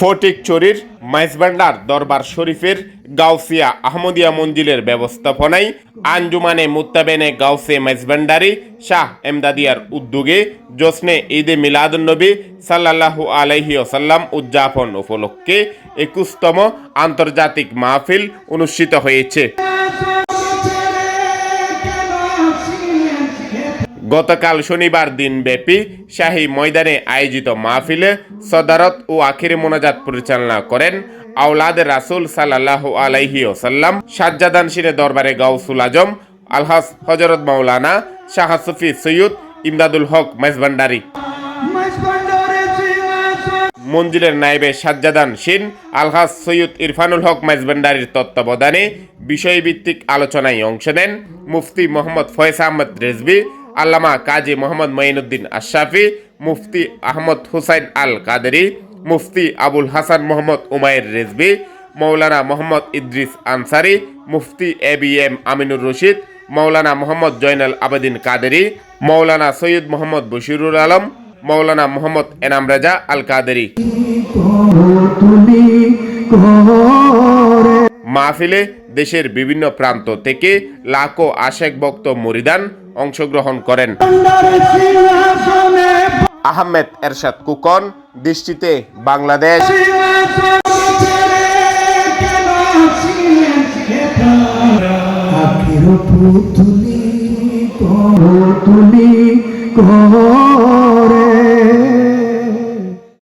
ফটিকচুরির মাইজবান্ডার দরবার শরীফের গাউসিয়া আহমদিয়া মঞ্জিলের ব্যবস্থাপনায় আঞ্জুমানে মুত্তাবেনে গাউসে মাইজবান্ডারি শাহ এমদাদিয়ার উদ্যোগে জোসনে ঈদে মিলাদুন্নবী সাল্লাল্লাহু আলাইহি ওসাল্লাম উদযাপন উপলক্ষে একুশতম আন্তর্জাতিক মাহফিল অনুষ্ঠিত হয়েছে। গতকাল শনিবার দিনব্যাপী শাহী ময়দানে আয়োজিত মাহফিলে সদারত ও আখিরে মোনাজাত পরিচালনা করেন আওলাদ রাসুল সাল্লাহ আলাইহি ওসাল্লাম সাজ্জাদান সিনে দরবারে গাউসুল আজম আলহাস হজরত মাওলানা শাহ সুফি সৈয়দ ইমদাদুল হক মেজভান্ডারি মঞ্জিলের নায়েবে সাজ্জাদান সিন আলহাস সৈয়দ ইরফানুল হক মেজবান্ডারির তত্ত্বাবধানে বিষয়ভিত্তিক আলোচনায় অংশ নেন মুফতি Mohammad Foyez Ahmed Rezvi Allama Kazi Mohammad Mainuddin Ashrafi, Mufti Ahmed Hussain Al Qadri Mufti Abul Hasan Mohammad Umair Rezvi Maulana Mohammad Idris Ansari, Mufti A B M Aminur Rashid Maulana Mohammad Joynal Abedin Qadri Maulana Syed Mohammad Bashirul Alam Maulana Mohammad Enam Raza Al Qadri মাহফিলে দেশের বিভিন্ন প্রান্ত থেকে লাখো আশেক ভক্ত মরিদান অংশগ্রহণ করেন। আহমেদ এরশাদ কুকন দৃষ্টিতে বাংলাদেশ।